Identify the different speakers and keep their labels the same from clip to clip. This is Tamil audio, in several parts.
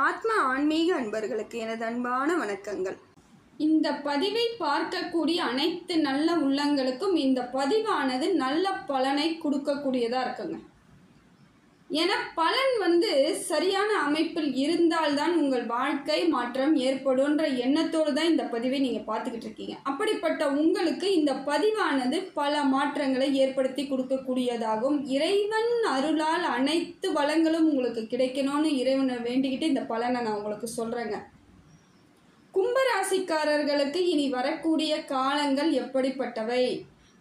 Speaker 1: ஆத்ம ஆன்மீக அன்பர்களுக்கு எனது அன்பான வணக்கங்கள்.
Speaker 2: இந்த பதிவை பார்க்கக்கூடிய அனைத்து நல்ல உள்ளங்களுக்கும் இந்த பதிவானது நல்ல பலனை கொடுக்கக்கூடியதாக இருக்குங்க. ஏன்னா பலன் வந்து சரியான அமைப்பில் இருந்தால்தான் உங்கள் வாழ்க்கை மாற்றம் ஏற்படும்ன்ற எண்ணத்தோடு தான் இந்த பதிவை நீங்கள் பார்த்துக்கிட்டு இருக்கீங்க. அப்படிப்பட்ட உங்களுக்கு இந்த பதிவானது பல மாற்றங்களை ஏற்படுத்தி கொடுக்கக்கூடியதாகும். இறைவன் அருளால் அனைத்து வளங்களும் உங்களுக்கு கிடைக்கணும்னு இறைவனை வேண்டிக்கிட்டு இந்த பலனை நான் உங்களுக்கு சொல்கிறேங்க கும்பராசிக்காரர்களுக்கு இனி வரக்கூடிய காலங்கள் எப்படிப்பட்டவை?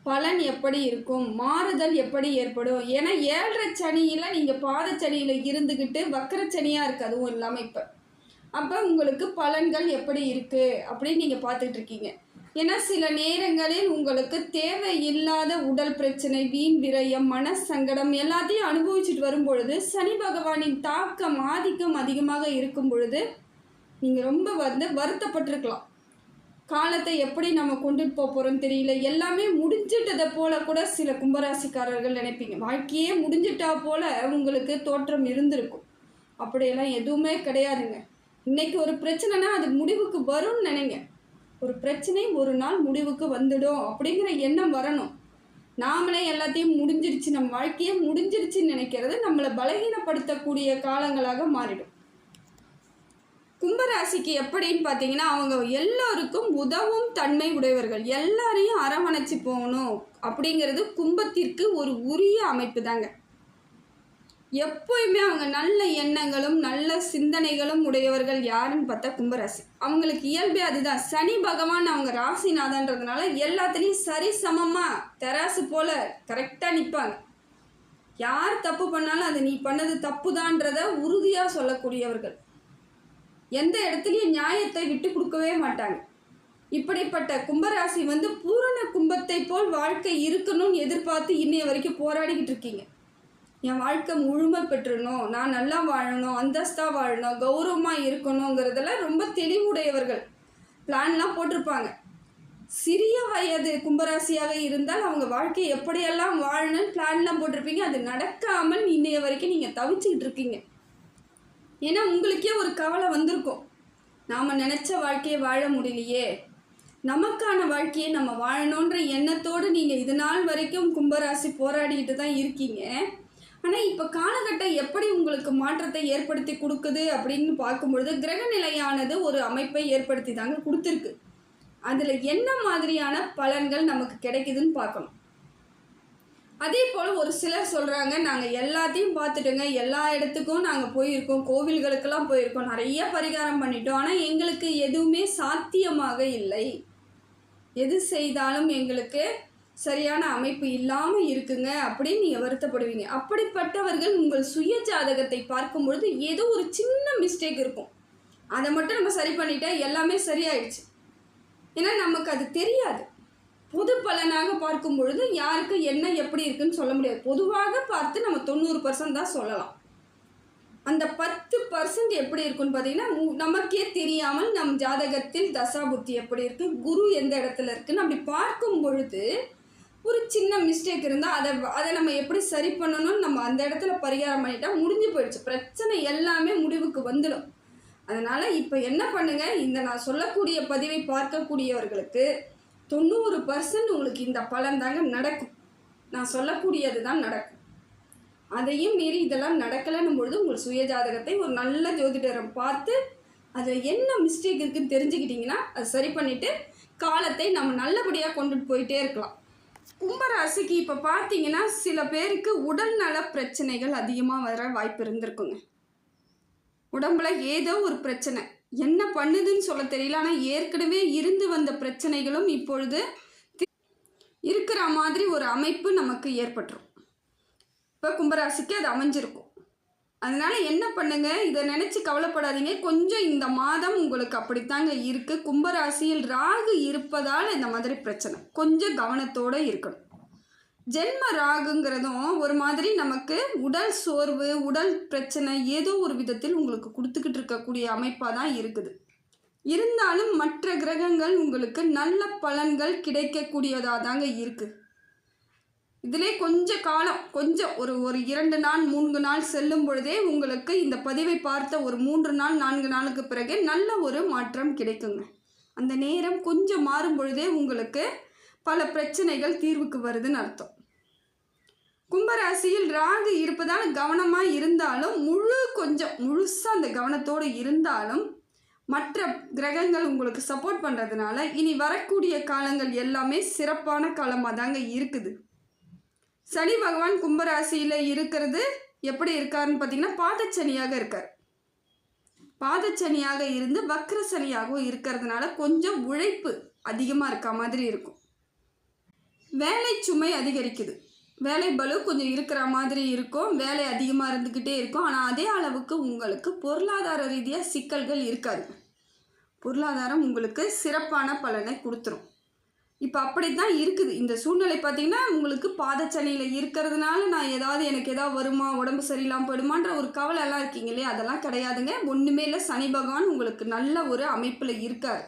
Speaker 2: பலன் எப்படி இருக்கும்? மாறுதல் எப்படி ஏற்படும்? ஏன்னா ஏழரை சனியில் நீங்கள் பாதச்சனியில் இருந்துக்கிட்டு வக்கரச்சனியாக இருக்குது அதுவும் இல்லாமல் இப்போ. அப்போ உங்களுக்கு பலன்கள் எப்படி இருக்குது அப்படின்னு நீங்கள் பார்த்துட்டு இருக்கீங்க. ஏன்னா சில நேரங்களில் உங்களுக்கு தேவையில்லாத உடல் பிரச்சனை வீண் விரயம் மன சங்கடம் எல்லாத்தையும் அனுபவிச்சுட்டு வரும் பொழுது சனி பகவானின் தாக்கம் ஆதிக்கம் அதிகமாக இருக்கும் பொழுது நீங்கள் ரொம்ப வந்து வருத்தப்பட்டிருக்கலாம். காலத்தை எப்படி நம்ம கொண்டுட்டு போக போகிறோம்னு தெரியல. எல்லாமே முடிஞ்சிட்டதை போல கூட சில கும்பராசிக்காரர்கள் நினைப்பீங்க. வாழ்க்கையே முடிஞ்சிட்டா போல உங்களுக்கு தோற்றம் இருந்திருக்கும். அப்படியெல்லாம் எதுவுமே கிடையாதுங்க. இன்னைக்கு ஒரு பிரச்சனைனா அது முடிவுக்கு வரும்னு நினைங்க. ஒரு பிரச்சனை ஒரு நாள் முடிவுக்கு வந்துடும் அப்படிங்கிற எண்ணம் வரணும். நாமளே எல்லாத்தையும் முடிஞ்சிருச்சு. நம்ம வாழ்க்கையே முடிஞ்சிருச்சுன்னு நினைக்கிறது நம்மளை பலகீனப்படுத்தக்கூடிய காலங்களாக மாறிடும். கும்பராசிக்கு எப்படின்னு பார்த்தீங்கன்னா அவங்க எல்லோருக்கும் உதவும் தன்மை உடையவர்கள். எல்லாரையும் அரவணைச்சு போகணும் அப்படிங்கிறது கும்பத்திற்கு ஒரு உரிய அமைப்பு தாங்க. எப்போயுமே அவங்க நல்ல எண்ணங்களும் நல்ல சிந்தனைகளும் உடையவர்கள் யாருன்னு பார்த்தா கும்பராசி. அவங்களுக்கு இயல்பே அதுதான். சனி பகவான் அவங்க ராசிநாதன்றதுனால எல்லாத்துலேயும் சரி சமமாக தெராசு போல் கரெக்டாக நிற்பாங்க யார் தப்பு பண்ணாலும் அது நீ பண்ணது தப்புதான்றத உறுதியாக சொல்லக்கூடியவர்கள். எந்த இடத்துலையும் நியாயத்தை விட்டு கொடுக்கவே மாட்டாங்க. இப்படிப்பட்ட கும்பராசி வந்து பூரண கும்பத்தை போல் வாழ்க்கை இருக்கணும்னு எதிர்பார்த்து இன்னைய வரைக்கும் போராடிக்கிட்டு இருக்கீங்க. என் வாழ்க்கை முழுமை பெற்றணும் நான் நல்லா வாழணும் அந்தஸ்தாக வாழணும் கௌரவமாக இருக்கணுங்கிறதெல்லாம் ரொம்ப தெளிவுடையவர்கள். பிளான்லாம் போட்டிருப்பாங்க. சிறிய வயது கும்பராசியாக இருந்தால் அவங்க வாழ்க்கையை எப்படியெல்லாம் வாழணும்னு பிளான்லாம் போட்டிருப்பீங்க. அது நடக்காமல் இன்றைய வரைக்கும் நீங்கள் தவிச்சுக்கிட்டு இருக்கீங்க. ஏன்னா உங்களுக்கே ஒரு கவலை வந்திருக்கும். நாம் நினச்ச வாழ்க்கையை வாழ முடியலையே. நமக்கான வாழ்க்கையை நம்ம வாழணுன்ற எண்ணத்தோடு நீங்கள் இது நாள் வரைக்கும் கும்பராசி போராடிக்கிட்டு தான் இருக்கீங்க. ஆனால் இப்போ காலகட்டம் எப்படி உங்களுக்கு மாற்றத்தை ஏற்படுத்தி கொடுக்குது அப்படின்னு பார்க்கும்பொழுது கிரக நிலையானது ஒரு அமைப்பை ஏற்படுத்தி தாங்க கொடுத்துருக்கு. அதில் என்ன மாதிரியான பலன்கள் நமக்கு கிடைக்குதுன்னு பார்க்கணும். அதே போல் ஒரு சிலர் சொல்கிறாங்க நாங்கள் எல்லாத்தையும் பார்த்துட்டோங்க. எல்லா இடத்துக்கும் நாங்கள் போயிருக்கோம். கோவில்களுக்கெல்லாம் போயிருக்கோம். நிறைய பரிகாரம் பண்ணிட்டோம். ஆனால் எங்களுக்கு எதுவுமே சாத்தியமாக இல்லை. எது செய்தாலும் எங்களுக்கு சரியான அமைப்பு இல்லாமல் இருக்குங்க அப்படின்னு நீங்கள் வருத்தப்படுவீங்க. அப்படிப்பட்டவர்கள் உங்கள் சுய ஜாதகத்தை பார்க்கும் பொழுது ஏதோ ஒரு சின்ன மிஸ்டேக் இருக்கும். அதை மட்டும் நம்ம சரி பண்ணிட்டா எல்லாமே சரியாயிடுச்சு. ஏன்னா நமக்கு அது தெரியாது. பொது பலனாக பார்க்கும் பொழுது யாருக்கு என்ன எப்படி இருக்குன்னு சொல்ல முடியாது. பொதுவாக பார்த்து நம்ம தொண்ணூறு பர்சன்ட் தான் சொல்லலாம். அந்த பத்து பர்சன்ட் எப்படி இருக்குன்னு பார்த்தீங்கன்னா நமக்கே தெரியாமல் நம் ஜாதகத்தில் தசா புத்தி எப்படி இருக்கு குரு எந்த இடத்துல இருக்குன்னு அப்படி பார்க்கும் பொழுது ஒரு சின்ன மிஸ்டேக் இருந்தால் அதை அதை நம்ம எப்படி சரி பண்ணணும்னு நம்ம அந்த இடத்துல பரிகாரம் பண்ணிட்டா முடிஞ்சு போயிடுச்சு. பிரச்சனை எல்லாமே முடிவுக்கு வந்துடும். அதனால் இப்போ என்ன பண்ணுங்கள் இந்த நான் சொல்லக்கூடிய பதிவை பார்க்கக்கூடியவர்களுக்கு தொண்ணூறு பர்சன்ட் உங்களுக்கு இந்த பலன் தாங்க நடக்கும். நான் சொல்லக்கூடியது தான் நடக்கும். அதையும் மீறி இதெல்லாம் நடக்கலைன்னும் பொழுது உங்கள் சுயஜாதகத்தை ஒரு நல்ல ஜோதிடரை பார்த்து அதில் என்ன மிஸ்டேக் இருக்குன்னு தெரிஞ்சுக்கிட்டிங்கன்னா அதை சரி பண்ணிவிட்டு காலத்தை நம்ம நல்லபடியாக கொண்டுட்டு போயிட்டே இருக்கலாம். கும்பராசிக்கு இப்போ பார்த்தீங்கன்னா சில பேருக்கு உடல்நல பிரச்சனைகள் அதிகமாக வர வாய்ப்பு இருந்திருக்குங்க. உடம்புல ஏதோ ஒரு பிரச்சனை. என்ன பண்ணுதுன்னு சொல்ல தெரியல. ஆனால் ஏற்கனவே இருந்து வந்த பிரச்சனைகளும் இப்பொழுது இருக்கிற மாதிரி ஒரு அமைப்பு நமக்கு ஏற்பட்டுரும். இப்போ கும்பராசிக்கு அது அமைஞ்சிருக்கும். அதனால என்ன பண்ணுங்க? இதை நினச்சி கவலைப்படாதீங்க. கொஞ்சம் இந்த மாதம் உங்களுக்கு அப்படித்தாங்க இருக்குது கும்பராசியில் ராகு இருப்பதால் இந்த மாதிரி பிரச்சனை. கொஞ்சம் கவனத்தோடு இருக்கணும். ஜென்ம ராகுங்கிறதும் ஒரு மாதிரி நமக்கு உடல் சோர்வு உடல் பிரச்சனை ஏதோ ஒரு விதத்தில் உங்களுக்கு கொடுத்துக்கிட்டு இருக்கக்கூடிய அமைப்பாக தான் இருக்குது. இருந்தாலும் மற்ற கிரகங்கள் உங்களுக்கு நல்ல பலன்கள் கிடைக்கக்கூடியதாக தாங்க இருக்குது இதிலே கொஞ்ச காலம் கொஞ்சம் ஒரு ஒரு இரண்டு நாள் மூன்று நாள் செல்லும் பொழுதே உங்களுக்கு இந்த பதிவை பார்த்த ஒரு மூன்று நாள் நான்கு நாளுக்கு பிறகு நல்ல ஒரு மாற்றம் கிடைக்குங்க. அந்த நேரம் கொஞ்சம் மாறும் பொழுதே உங்களுக்கு பல பிரச்சனைகள் தீர்வுக்கு வருதுன்னு அர்த்தம். கும்பராசியில் ராகு இருப்பதால் கவனமாக இருந்தாலும் முழு கொஞ்சம் முழுசாக அந்த கவனத்தோடு இருந்தாலும் மற்ற கிரகங்கள் உங்களுக்கு சப்போர்ட் பண்ணுறதுனால இனி வரக்கூடிய காலங்கள் எல்லாமே சிறப்பான காலமாக தாங்க இருக்குது. சனி பகவான் கும்பராசியில் இருக்கிறது எப்படி இருக்காருன்னு பார்த்தீங்கன்னா பாதச்சனியாக இருக்கார். பாதச்சனியாக இருந்து வக்ர சனியாகவும் இருக்கிறதுனால கொஞ்சம் உழைப்பு அதிகமாக இருக்க மாதிரி இருக்கும். வேலை சுமை அதிகரிக்குது. வேலை பலு கொஞ்சம் இருக்கிற மாதிரி இருக்கும். வேலை அதிகமாக இருந்துக்கிட்டே இருக்கும். ஆனால் அதே அளவுக்கு உங்களுக்கு பொருளாதார ரீதியாக சிக்கல்கள் இருக்காது. பொருளாதாரம் உங்களுக்கு சிறப்பான பலனை கொடுத்துரும். இப்போ அப்படி தான் இருக்குது. இந்த சூழ்நிலை பார்த்திங்கன்னா உங்களுக்கு பாதச்சனையில் இருக்கிறதுனால நான் ஏதாவது எனக்கு ஏதாவது வருமா உடம்பு சரியில்லாமல் போயிடுமான்ற ஒரு கவலை எல்லாம் இருக்கீங்க இல்லையா? அதெல்லாம் கிடையாதுங்க. ஒன்றுமே இல்லை. சனி பகவான் உங்களுக்கு நல்ல ஒரு அமைப்பில் இருக்கார்.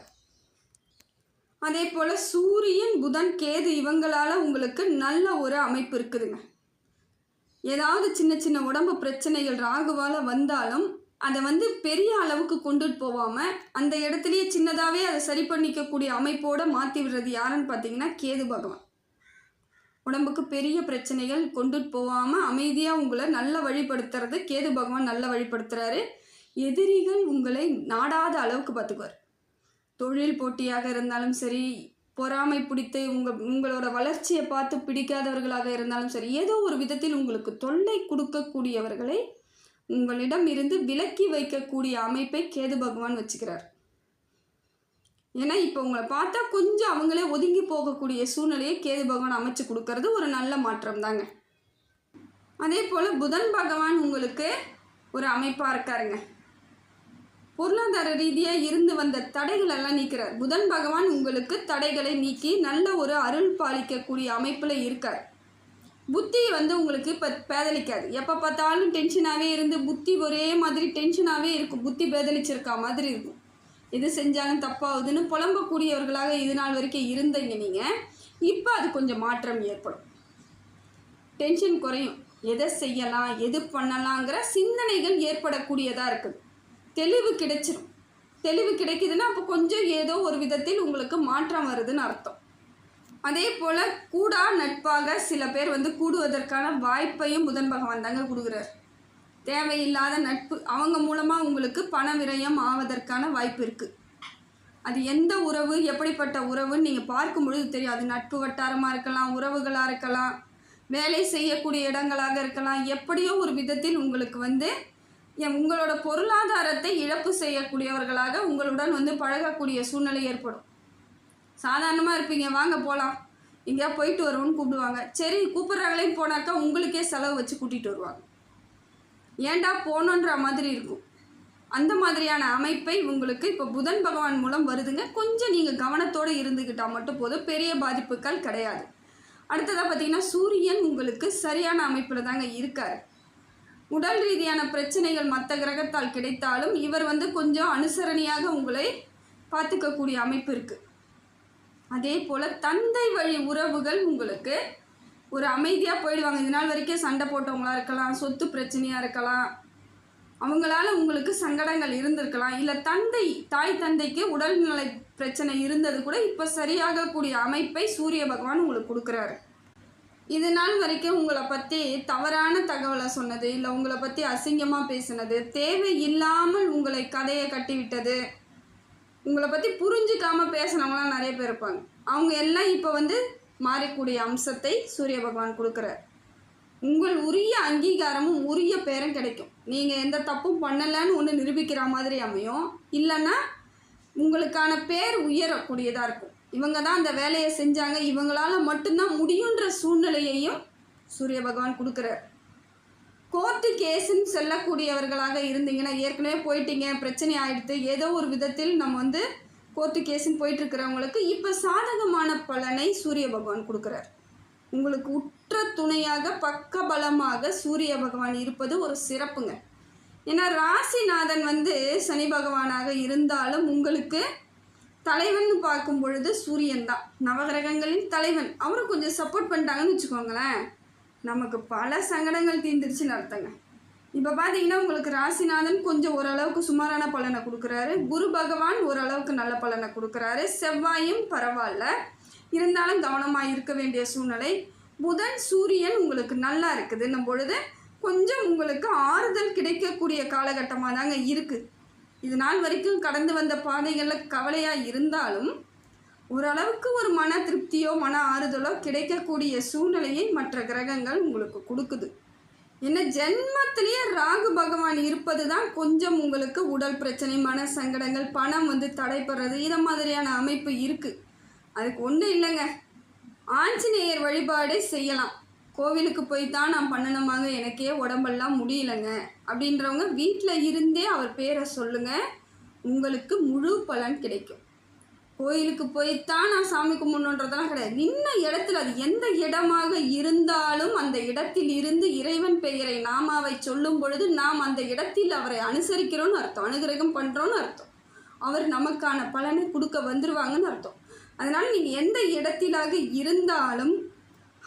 Speaker 2: அதே போல் சூரியன் புதன் கேது இவங்களால் உங்களுக்கு நல்ல ஒரு அமைப்பு இருக்குதுங்க. ஏதாவது சின்ன சின்ன உடம்பு பிரச்சனைகள் ராகுவால் வந்தாலும் அதை வந்து பெரிய அளவுக்கு கொண்டுட்டு போகாமல் அந்த இடத்துலையே சின்னதாகவே அதை சரி பண்ணிக்கக்கூடிய அமைப்போடு மாற்றி விடுறது யாருன்னு பார்த்தீங்கன்னா கேது பகவான். உடம்புக்கு பெரிய பிரச்சனைகள் கொண்டுட்டு போகாமல் அமைதியாக உங்களை நல்ல வழிபடுத்துறது கேது பகவான் நல்ல வழிபடுத்துறாரு. எதிரிகள் உங்களை நாடாத அளவுக்கு பார்த்துக்குவார். தொழில் போட்டியாக இருந்தாலும் சரி பொறாமை பிடித்து உங்கள் உங்களோட வளர்ச்சியை பார்த்து பிடிக்காதவர்களாக இருந்தாலும் சரி ஏதோ ஒரு விதத்தில் உங்களுக்கு தொல்லை கொடுக்கக்கூடியவர்களை உங்களிடம் இருந்து விலக்கி வைக்கக்கூடிய அமைப்பை கேது பகவான் வச்சுக்கிறார். ஏன்னா இப்போ உங்களை பார்த்தா கொஞ்சம் அவங்களே ஒதுங்கி போகக்கூடிய சூழ்நிலையை கேது பகவான் அமைச்சு கொடுக்கறது ஒரு நல்ல மாற்றம் தாங்க. அதே போல் புதன் பகவான் உங்களுக்கு ஒரு அமைப்பாக இருக்காருங்க. பொருளாதார ரீதியாக இருந்து வந்த தடைகளெல்லாம் நீக்கிறார். புதன் பகவான் உங்களுக்கு தடைகளை நீக்கி நல்ல ஒரு அருள் பாலிக்கக்கூடிய அமைப்பில் இருக்கார். புத்தி வந்து உங்களுக்கு இப்போ பேதலிக்காது. எப்போ பார்த்தாலும் டென்ஷனாகவே இருந்து புத்தி ஒரே மாதிரி டென்ஷனாகவே இருக்கும். புத்தி பேதலிச்சிருக்கா மாதிரி இருக்கும். எது செஞ்சாலும் தப்பாகுதுன்னு புலம்பக்கூடியவர்களாக இது நாள் வரைக்கும் இருந்தீங்க நீங்கள் இப்போ அது கொஞ்சம் மாற்றம் ஏற்படும். டென்ஷன் குறையும். எதை செய்யலாம் எது பண்ணலாங்கிற சிந்தனைகள் ஏற்படக்கூடியதாக இருக்குது. தெளிவு கிடைச்சிரும். தெளிவு கிடைக்குதுன்னா அப்போ கொஞ்சம் ஏதோ ஒரு விதத்தில் உங்களுக்கு மாற்றம் வருதுன்னு அர்த்தம். அதே போல் கூடா நட்பாக சில பேர் வந்து கூடுவதற்கான வாய்ப்பையும் புதன் பகவான் தாங்க கொடுக்குறார். தேவையில்லாத நட்பு அவங்க மூலமாக உங்களுக்கு பண விரயம் ஆவதற்கான வாய்ப்பு இருக்குது அது எந்த உறவு எப்படிப்பட்ட உறவுன்னு நீங்கள் பார்க்கும் பொழுது தெரியும். அது நட்பு வட்டாரமாக இருக்கலாம் உறவுகளாக இருக்கலாம் வேலை செய்யக்கூடிய இடங்களாக இருக்கலாம். எப்படியோ ஒரு விதத்தில் உங்களுக்கு வந்து உங்களோட பொருளாதாரத்தை இழப்பு செய்யக்கூடியவர்களாக உங்களுடன் வந்து பழகக்கூடிய சூழ்நிலை ஏற்படும். சாதாரணமாக இருப்பீங்க வாங்க போகலாம் எங்கேயா போயிட்டு வருவோம்னு கூப்பிடுவாங்க. சரி கூப்பிட்றாங்களேன்னு போனாக்கா உங்களுக்கே செலவு வச்சு கூட்டிகிட்டு வருவாங்க. ஏன்டா போகணுன்ற மாதிரி இருக்கும். அந்த மாதிரியான அமைப்பை உங்களுக்கு இப்போ புதன் பகவான் மூலம் வருதுங்க. கொஞ்சம் நீங்கள் கவனத்தோடு இருந்துக்கிட்டால் மட்டும் போதும். பெரிய பாதிப்புகள் கிடையாது. அடுத்ததாக பார்த்தீங்கன்னா சூரியன் உங்களுக்கு சரியான அமைப்பில் தாங்க இருக்கார். உடல் ரீதியான பிரச்சனைகள் மற்ற கிரகத்தால் கிடைத்தாலும் இவர் வந்து கொஞ்சம் அனுசரணையாக உங்களை பார்த்துக்கக்கூடிய அமைப்பு இருக்குது அதே போல் தந்தை வழி உறவுகள் உங்களுக்கு ஒரு அமைதியாக போயிடுவாங்க. இது நாள் வரைக்கும் சண்டை போட்டவங்களா இருக்கலாம் சொத்து பிரச்சனையாக இருக்கலாம். அவங்களால உங்களுக்கு சங்கடங்கள் இருந்திருக்கலாம். இல்லை தந்தை தாய் தந்தைக்கு உடல்நலை பிரச்சனை இருந்தது கூட இப்போ சரியாகக்கூடிய அமைப்பை சூரிய பகவான் உங்களுக்கு கொடுக்குறாரு. இது நாள் வரைக்கும் உங்களை பற்றி தவறான தகவலை சொன்னது இல்லை உங்களை பற்றி அசிங்கமாக பேசினது தேவையில்லாமல் உங்களை கதையை கட்டிவிட்டது உங்களை பற்றி புரிஞ்சுக்காமல் பேசினவங்களாம் நிறைய பேர் இருப்பாங்க. அவங்க எல்லாம் இப்போ வந்து மாறக்கூடிய அம்சத்தை சூரிய பகவான் கொடுக்குறார். உங்கள் உரிய அங்கீகாரமும் உரிய பேரும் கிடைக்கும். நீங்கள் எந்த தப்பும் பண்ணலைன்னு ஒன்று நிரூபிக்கிற மாதிரி அமையும். இல்லைன்னா உங்களுக்கான பேர் உயரக்கூடியதாக இருக்கும். இவங்க தான் அந்த வேலையை செஞ்சாங்க. இவங்களால மட்டும்தான் முடியுன்ற சூழ்நிலையையும் சூரிய பகவான் கொடுக்குறார். கோர்ட்டு கேஸுன்னு செல்லக்கூடியவர்களாக இருந்தீங்கன்னா ஏற்கனவே போயிட்டீங்க பிரச்சனை ஆகிடுது ஏதோ ஒரு விதத்தில் நம்ம வந்து கோர்ட்டு கேஸுன்னு போயிட்டுருக்கிறவங்களுக்கு இப்போ சாதகமான பலனை சூரிய பகவான் கொடுக்குறார். உங்களுக்கு உற்ற துணையாக பக்கபலமாக சூரிய பகவான் இருப்பது ஒரு சிறப்புங்க. ஏன்னா ராசிநாதன் வந்து சனி பகவானாக இருந்தாலும் உங்களுக்கு தலைவன் பார்க்கும் பொழுது சூரியன் தான். நவகிரகங்களின் தலைவன். அவரும் கொஞ்சம் சப்போர்ட் பண்ணிட்டாங்கன்னு வச்சுக்கோங்களேன். நமக்கு பல சங்கடங்கள் தீர்ந்துருச்சுன்னு அர்த்தங்க. இப்போ பார்த்தீங்கன்னா உங்களுக்கு ராசிநாதன் கொஞ்சம் ஓரளவுக்கு சுமாரான பலனை கொடுக்குறாரு. குரு பகவான் ஓரளவுக்கு நல்ல பலனை கொடுக்குறாரு. செவ்வாயும் பரவாயில்ல. இருந்தாலும் கவனமாக இருக்க வேண்டிய சூழ்நிலை. புதன் சூரியன் உங்களுக்கு நல்லா இருக்குதுன்னும் பொழுது கொஞ்சம் உங்களுக்கு ஆறுதல் கிடைக்கக்கூடிய காலகட்டமாக தாங்க இருக்குது இது நாள் வரைக்கும் கடந்து வந்த பாதைகளில் கவலையாக இருந்தாலும் ஓரளவுக்கு ஒரு மன திருப்தியோ மன ஆறுதலோ கிடைக்கக்கூடிய சூழ்நிலையை மற்ற கிரகங்கள் உங்களுக்கு கொடுக்குது. என்ன ஜென்மத்திலேயே ராகு பகவான் இருப்பது தான் கொஞ்சம் உங்களுக்கு உடல் பிரச்சனை மன சங்கடங்கள் பணம் வந்து தடைப்படுறது இதை மாதிரியான அமைப்பு இருக்குது அதுக்கு ஒன்றும் இல்லைங்க. ஆஞ்சநேயர் வழிபாடே செய்யலாம். கோவிலுக்கு போய் தான் நான் பண்ணணுமாங்க எனக்கே உடம்பெல்லாம் முடியலங்க. அப்படின்றவங்க வீட்டில் இருந்தே அவர் பேரை சொல்லுங்கள் உங்களுக்கு முழு பலன் கிடைக்கும். கோயிலுக்கு போய்த்தான் நான் சாமி கும்பிடணுன்றதெல்லாம் கிடையாது. நின்ன இடத்துல அது எந்த இடமாக இருந்தாலும் அந்த இடத்தில் இருந்து இறைவன் பெயரை நாமாவை சொல்லும் பொழுது நாம் அந்த இடத்தில் அவரை அனுசரிக்கிறோன்னு அர்த்தம் அனுகிரகம் பண்ணுறோன்னு அர்த்தம். அவர் நமக்கான பலனை கொடுக்க வந்துருவாங்கன்னு அர்த்தம். அதனால் நீங்கள் எந்த இடத்திலாக இருந்தாலும்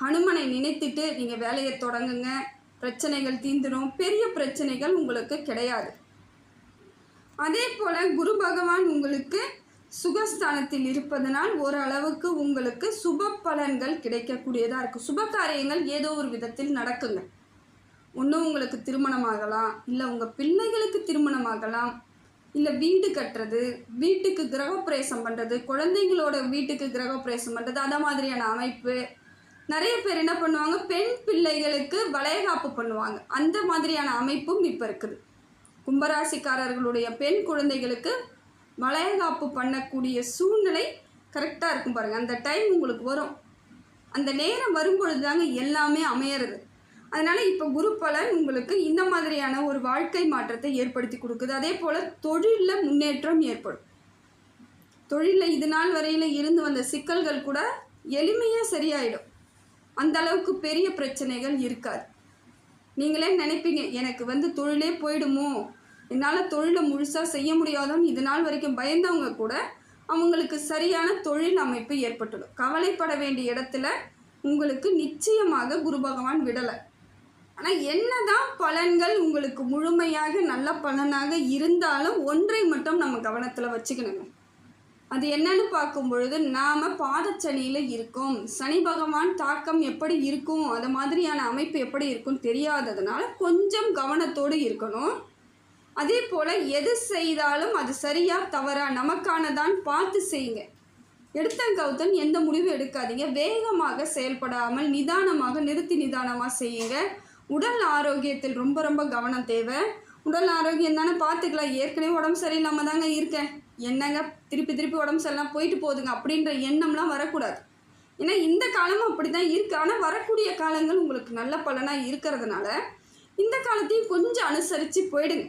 Speaker 2: ஹனுமனை நினைத்துட்டு நீங்கள் வேலையை தொடங்குங்க. பிரச்சனைகள் தீந்துடும் பெரிய பிரச்சனைகள் உங்களுக்கு கிடையாது. அதே போல் குரு பகவான் உங்களுக்கு சுகஸ்தானத்தில் இருப்பதனால் ஓரளவுக்கு உங்களுக்கு சுப பலன்கள் கிடைக்கக்கூடியதாக இருக்குது சுப காரியங்கள் ஏதோ ஒரு விதத்தில் நடக்குங்க. ஒன்று உங்களுக்கு திருமணமாகலாம் இல்லை உங்கள் பிள்ளைகளுக்கு திருமணமாகலாம் இல்லை வீடு கட்டுறது வீட்டுக்கு கிரகப்பிரவேசம் பண்ணுறது குழந்தைங்களோட வீட்டுக்கு கிரகப்பிரவேசம் பண்ணுறது அந்த மாதிரியான அமைப்பு நிறைய பேர் என்ன பண்ணுவாங்க? பெண் பிள்ளைகளுக்கு வளையகாப்பு பண்ணுவாங்க. அந்த மாதிரியான அமைப்பும் இப்போ இருக்குது. கும்பராசிக்காரர்களுடைய பெண் குழந்தைகளுக்கு வளையகாப்பு பண்ணக்கூடிய சூழ்நிலை கரெக்டாக இருக்கும் பாருங்கள் அந்த டைம் உங்களுக்கு வரும். அந்த நேரம் வரும்பொழுது தாங்க எல்லாமே அமையிறது. அதனால் இப்போ குரு பலன் உங்களுக்கு இந்த மாதிரியான ஒரு வாழ்க்கை மாற்றத்தை ஏற்படுத்தி கொடுக்குது. அதே போல் தொழிலில் முன்னேற்றம் ஏற்படும். தொழிலில் இது நாள் வரையில் இருந்து வந்த சிக்கல்கள் கூட எளிமையாக சரியாயிடும். அந்த அளவுக்கு பெரிய பிரச்சனைகள் இருக்காது. நீங்களே நினைப்பீங்க எனக்கு வந்து தொழிலே போயிடுமோ? என்னால் தொழிலை முழுசாக செய்ய முடியாதோன்னு இது நாள் வரைக்கும் பயந்தவங்க கூட அவங்களுக்கு சரியான தொழில் அமைப்பு ஏற்பட்டுடும். கவலைப்பட வேண்டிய இடத்துல உங்களுக்கு நிச்சயமாக குரு பகவான் விடலை. ஆனால் என்னதான் பலன்கள் உங்களுக்கு முழுமையாக நல்ல பலனாக இருந்தாலும் ஒன்றை மட்டும் நம்ம கவனத்தில் வச்சுக்கணுங்க. அது என்னன்னு பார்க்கும் பொழுது நாம் பாதச்சனியில் இருக்கோம். சனி பகவான் தாக்கம் எப்படி இருக்கும்? அந்த மாதிரியான அமைப்பு எப்படி இருக்கும் தெரியாததுனால கொஞ்சம் கவனத்தோடு இருக்கணும். அதே போல் எது செய்தாலும் அது சரியாக தவறா நமக்கானதான் பார்த்து செய்யுங்க. எடுத்தங்கவுத்தன் எந்த முடிவும் எடுக்காதீங்க. வேகமாக செயல்படாமல் நிதானமாக நிறுத்தி நிதானமாக செய்யுங்க. உடல் ஆரோக்கியத்தில் ரொம்ப ரொம்ப கவனம் தேவை. உடல் ஆரோக்கியம் தானே பார்த்துக்கலாம். ஏற்கனவே உடம்பு சரியில்லாமல் தாங்க இருக்கேன். என்னங்க? திருப்பி திருப்பி உடம்பு சரியில்லாம போயிட்டு போகுதுங்க. அப்படின்ற எண்ணம்லாம் வரக்கூடாது. ஏன்னா இந்த காலமும் அப்படி தான் இருக்குது ஆனால் வரக்கூடிய காலங்கள் உங்களுக்கு நல்ல பலனாக இருக்கிறதுனால இந்த காலத்தையும் கொஞ்சம் அனுசரித்து போயிடுங்க.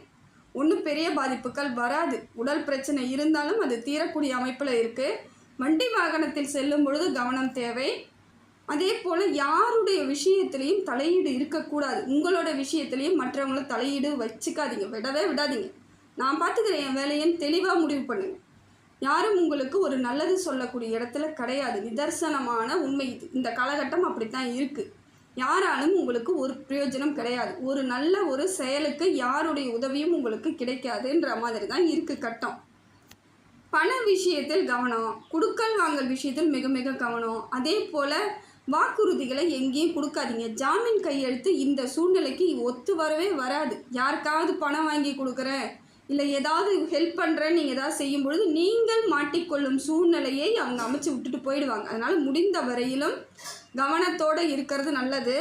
Speaker 2: ஒன்றும் பெரிய பாதிப்புகள் வராது. உடல் பிரச்சனை இருந்தாலும் அது தீரக்கூடிய அமைப்பில் இருக்குது வண்டி வாகனத்தில் செல்லும் பொழுது கவனம் தேவை. அதே போல் யாருடைய விஷயத்துலேயும் தலையீடு இருக்கக்கூடாது. உங்களோட விஷயத்துலேயும் மற்றவங்கள தலையீடு வச்சுக்காதீங்க. விடவே விடாதீங்க. நான் பார்த்துக்கிறேன் என் வேலையன்னு தெளிவாக முடிவு பண்ணுங்க யாரும் உங்களுக்கு ஒரு நல்லது சொல்லக்கூடிய இடத்துல கிடையாது. நிதர்சனமான உண்மை இது. இந்த காலகட்டம் அப்படித்தான் இருக்குது யாராலும் உங்களுக்கு ஒரு பிரயோஜனம் கிடையாது. ஒரு நல்ல ஒரு செயலுக்கு யாருடைய உதவியும் உங்களுக்கு கிடைக்காதுன்ற மாதிரி தான் இருக்குது கட்டம். பண விஷயத்தில் கவனம் குடுக்கல் வாங்கல் விஷயத்தில் மிக மிக கவனம். அதே போல் வாக்குறுதிகளை எங்கேயும் கொடுக்காதீங்க. ஜாமீன் கையெழுத்து இந்த சூழ்நிலைக்கு ஒத்து வரவே வராது. யாருக்காவது பணம் வாங்கி கொடுக்குறேன் இல்லை ஏதாவது ஹெல்ப் பண்ணுறேன் நீங்கள் ஏதாவது செய்யும் பொழுது நீங்கள் மாட்டிக்கொள்ளும் சூழ்நிலையை அவங்க அமைச்சு விட்டுட்டு போயிடுவாங்க. அதனால் முடிந்த வரையிலும் கவனத்தோடு இருக்கிறது நல்லது.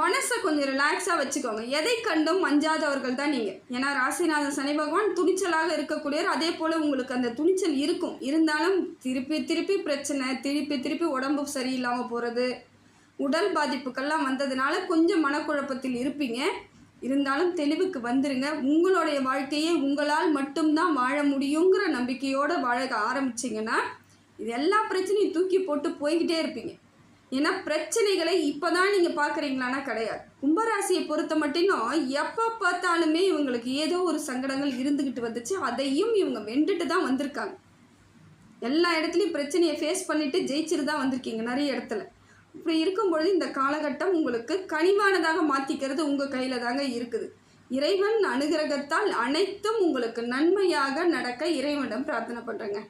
Speaker 2: மனசை கொஞ்சம் ரிலாக்ஸாக வச்சுக்கோங்க. எதை கண்டும் அஞ்சாதவர்கள் தான் நீங்கள் ஏன்னா ராசிநாதன் சனி பகவான் துணிச்சலாக இருக்கக்கூடியவர். அதே போல் உங்களுக்கு அந்த துணிச்சல் இருக்கும். இருந்தாலும் திருப்பி திருப்பி பிரச்சனை திருப்பி திருப்பி உடம்பு சரியில்லாமல் போகிறது உடல் பாதிப்புக்கெல்லாம் வந்ததுனால கொஞ்சம் மனக்குழப்பத்தில் இருப்பீங்க. இருந்தாலும் தெளிவுக்கு வந்துருங்க. உங்களுடைய வாழ்க்கையை உங்களால் மட்டும்தான் வாழ முடியுங்கிற நம்பிக்கையோடு வாழ ஆரம்பிச்சிங்கன்னா இது எல்லா பிரச்சனையும் தூக்கி போட்டு போய்கிட்டே இருப்பீங்க. ஏன்னா பிரச்சனைகளை இப்போ தான் நீங்கள் பார்க்குறீங்களான்னா கிடையாது. கும்பராசியை பொறுத்த மட்டும் எப்போ பார்த்தாலுமே இவங்களுக்கு ஏதோ ஒரு சங்கடங்கள் இருந்துக்கிட்டு வந்துச்சு. அதையும் இவங்க வெண்டுட்டு தான் வந்திருக்காங்க. எல்லா இடத்துலையும் பிரச்சனையை ஃபேஸ் பண்ணிவிட்டு ஜெயிச்சுட்டு தான் வந்திருக்கீங்க நிறைய இடத்துல. இப்படி இருக்கும்பொழுது இந்த காலகட்டம் உங்களுக்கு கனிவானதாக மாற்றிக்கிறது உங்கள் கையில் தாங்க இருக்குது. இறைவன் அனுகிரகத்தால் அனைத்தும் உங்களுக்கு நன்மையாக நடக்க இறைவனிடம் பிரார்த்தனை பண்ணுறேங்க